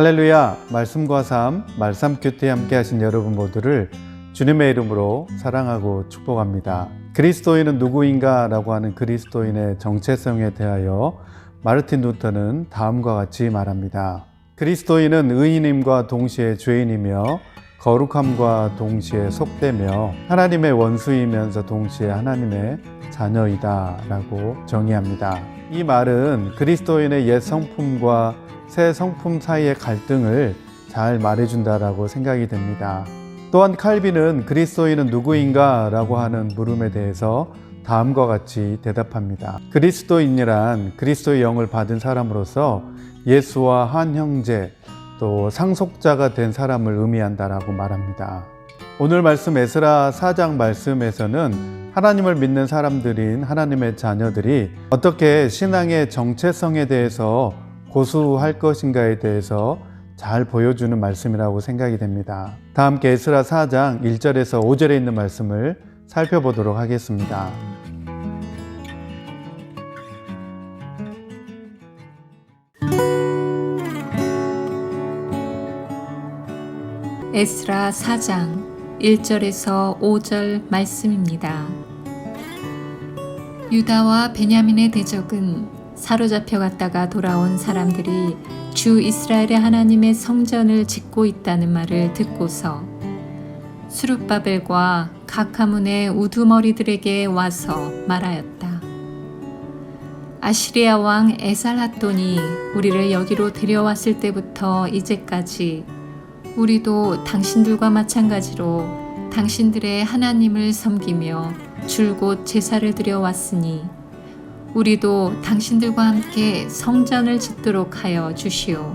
할렐루야 말씀과 삶 말씀 큐티 함께 하신 여러분 모두를 주님의 이름으로 사랑하고 축복합니다. 그리스도인은 누구인가 라고 하는 그리스도인의 정체성에 대하여 마르틴 루터는 다음과 같이 말합니다. 그리스도인은 의인임과 동시에 죄인이며 거룩함과 동시에 속되며 하나님의 원수이면서 동시에 하나님의 자녀이다 라고 정의합니다. 이 말은 그리스도인의 옛 성품과 새 성품 사이의 갈등을 잘 말해준다라고 생각이 됩니다. 또한 칼빈은 그리스도인은 누구인가 라고 하는 물음에 대해서 다음과 같이 대답합니다. 그리스도인이란 그리스도의 영을 받은 사람으로서 예수와 한 형제 또 상속자가 된 사람을 의미한다라고 말합니다. 오늘 말씀 에스라 4장 말씀에서는 하나님을 믿는 사람들인 하나님의 자녀들이 어떻게 신앙의 정체성에 대해서 고수할 것인가에 대해서 잘 보여주는 말씀이라고 생각이 됩니다. 다 함께 에스라 4장 1절에서 5절에 있는 말씀을 살펴보도록 하겠습니다. 에스라 4장 1절에서 5절 말씀입니다. 유다와 베냐민의 대적은 사로잡혀 갔다가 돌아온 사람들이 주 이스라엘의 하나님의 성전을 짓고 있다는 말을 듣고서 수룹바벨과 각 가문의 우두머리들에게 와서 말하였다. 아시리아 왕 에살핫돈이 우리를 여기로 데려왔을 때부터 이제까지 우리도 당신들과 마찬가지로 당신들의 하나님을 섬기며 줄곧 제사를 드려왔으니 우리도 당신들과 함께 성전을 짓도록 하여 주시오.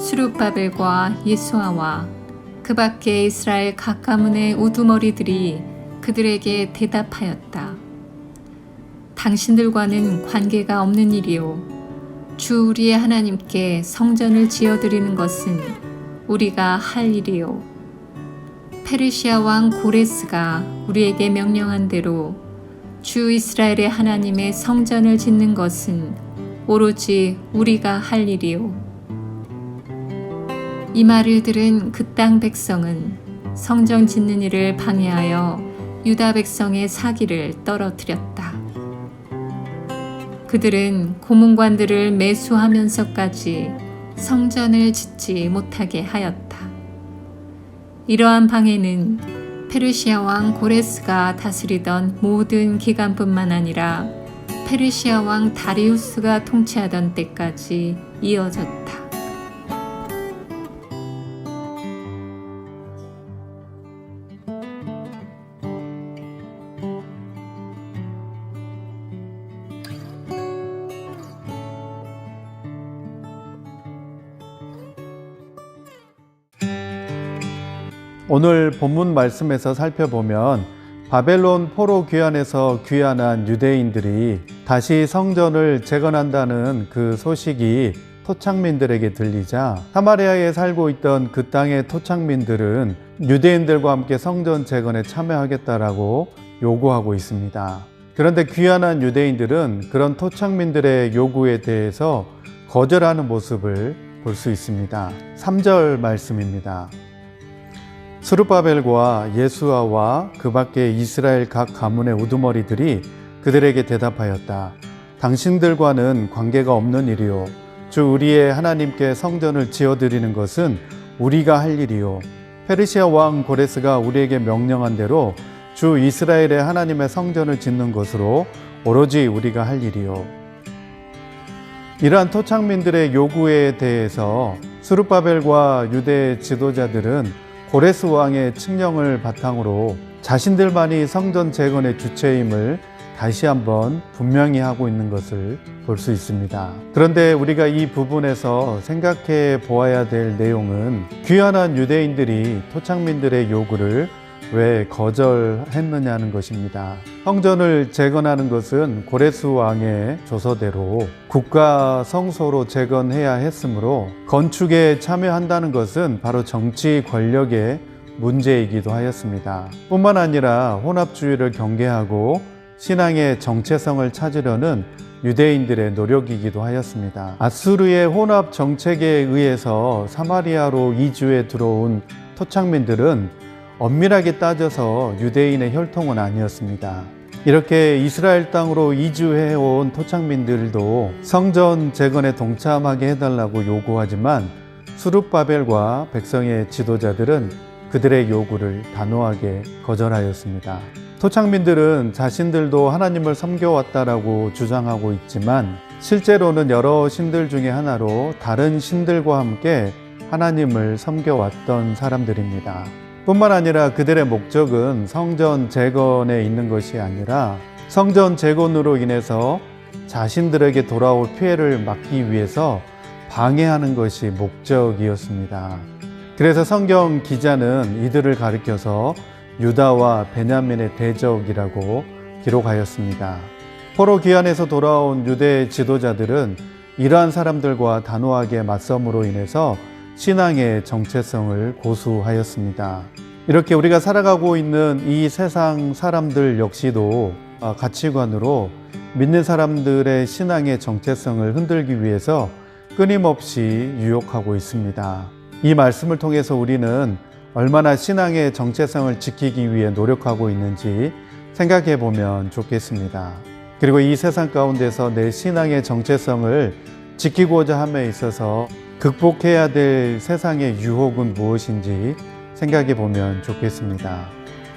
수룹바벨과 예수아와 그 밖에 이스라엘 각 가문의 우두머리들이 그들에게 대답하였다. 당신들과는 관계가 없는 일이오. 주 우리의 하나님께 성전을 지어드리는 것은 우리가 할 일이요. 페르시아 왕 고레스가 우리에게 명령한 대로 주 이스라엘의 하나님의 성전을 짓는 것은 오로지 우리가 할 일이요. 이 말을 들은 그 땅 백성은 성전 짓는 일을 방해하여 유다 백성의 사기를 떨어뜨렸다. 그들은 고문관들을 매수하면서까지 성전을 짓지 못하게 하였다. 이러한 방해는 페르시아 왕 고레스가 다스리던 모든 기간뿐만 아니라 페르시아 왕 다리우스가 통치하던 때까지 이어졌다. 오늘 본문 말씀에서 살펴보면 바벨론 포로 귀환에서 귀환한 유대인들이 다시 성전을 재건한다는 그 소식이 토착민들에게 들리자 사마리아에 살고 있던 그 땅의 토착민들은 유대인들과 함께 성전 재건에 참여하겠다라고 요구하고 있습니다. 그런데 귀환한 유대인들은 그런 토착민들의 요구에 대해서 거절하는 모습을 볼 수 있습니다. 3절 말씀입니다. 수르바벨과 예수아와 그 밖에 이스라엘 각 가문의 우두머리들이 그들에게 대답하였다. 당신들과는 관계가 없는 일이요. 주 우리의 하나님께 성전을 지어드리는 것은 우리가 할 일이요. 페르시아 왕 고레스가 우리에게 명령한 대로 주 이스라엘의 하나님의 성전을 짓는 것으로 오로지 우리가 할 일이요. 이러한 토착민들의 요구에 대해서 수르바벨과 유대 지도자들은 고레스 왕의 칙령을 바탕으로 자신들만이 성전 재건의 주체임을 다시 한번 분명히 하고 있는 것을 볼 수 있습니다. 그런데 우리가 이 부분에서 생각해 보아야 될 내용은 귀환한 유대인들이 토착민들의 요구를 왜 거절했느냐는 것입니다. 성전을 재건하는 것은 고레스 왕의 조서대로 국가 성소로 재건해야 했으므로 건축에 참여한다는 것은 바로 정치 권력의 문제이기도 하였습니다. 뿐만 아니라 혼합주의를 경계하고 신앙의 정체성을 찾으려는 유대인들의 노력이기도 하였습니다. 아수르의 혼합 정책에 의해서 사마리아로 이주해 들어온 토착민들은 엄밀하게 따져서 유대인의 혈통은 아니었습니다. 이렇게 이스라엘 땅으로 이주해 온 토착민들도 성전 재건에 동참하게 해달라고 요구하지만 수룹바벨과 백성의 지도자들은 그들의 요구를 단호하게 거절하였습니다. 토착민들은 자신들도 하나님을 섬겨왔다라고 주장하고 있지만 실제로는 여러 신들 중에 하나로 다른 신들과 함께 하나님을 섬겨왔던 사람들입니다. 뿐만 아니라 그들의 목적은 성전 재건에 있는 것이 아니라 성전 재건으로 인해서 자신들에게 돌아올 피해를 막기 위해서 방해하는 것이 목적이었습니다. 그래서 성경 기자는 이들을 가리켜서 유다와 베냐민의 대적이라고 기록하였습니다. 포로 귀환에서 돌아온 유대 지도자들은 이러한 사람들과 단호하게 맞섬으로 인해서 신앙의 정체성을 고수하였습니다. 이렇게 우리가 살아가고 있는 이 세상 사람들 역시도 아, 가치관으로 믿는 사람들의 신앙의 정체성을 흔들기 위해서 끊임없이 유혹하고 있습니다. 이 말씀을 통해서 우리는 얼마나 신앙의 정체성을 지키기 위해 노력하고 있는지 생각해 보면 좋겠습니다. 그리고 이 세상 가운데서 내 신앙의 정체성을 지키고자 함에 있어서 극복해야 될 세상의 유혹은 무엇인지 생각해 보면 좋겠습니다.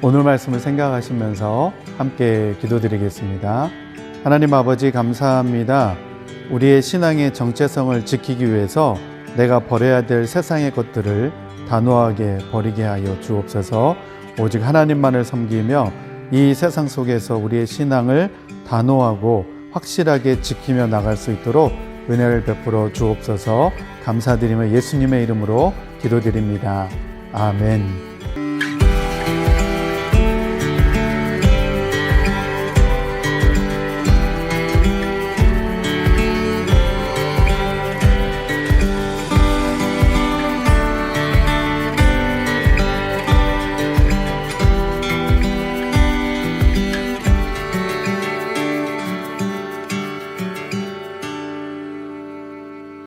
오늘 말씀을 생각하시면서 함께 기도드리겠습니다. 하나님 아버지 감사합니다. 우리의 신앙의 정체성을 지키기 위해서 내가 버려야 될 세상의 것들을 단호하게 버리게 하여 주옵소서 오직 하나님만을 섬기며 이 세상 속에서 우리의 신앙을 단호하고 확실하게 지키며 나갈 수 있도록 은혜를 베풀어 주옵소서 감사드리며 예수님의 이름으로 기도드립니다. 아멘.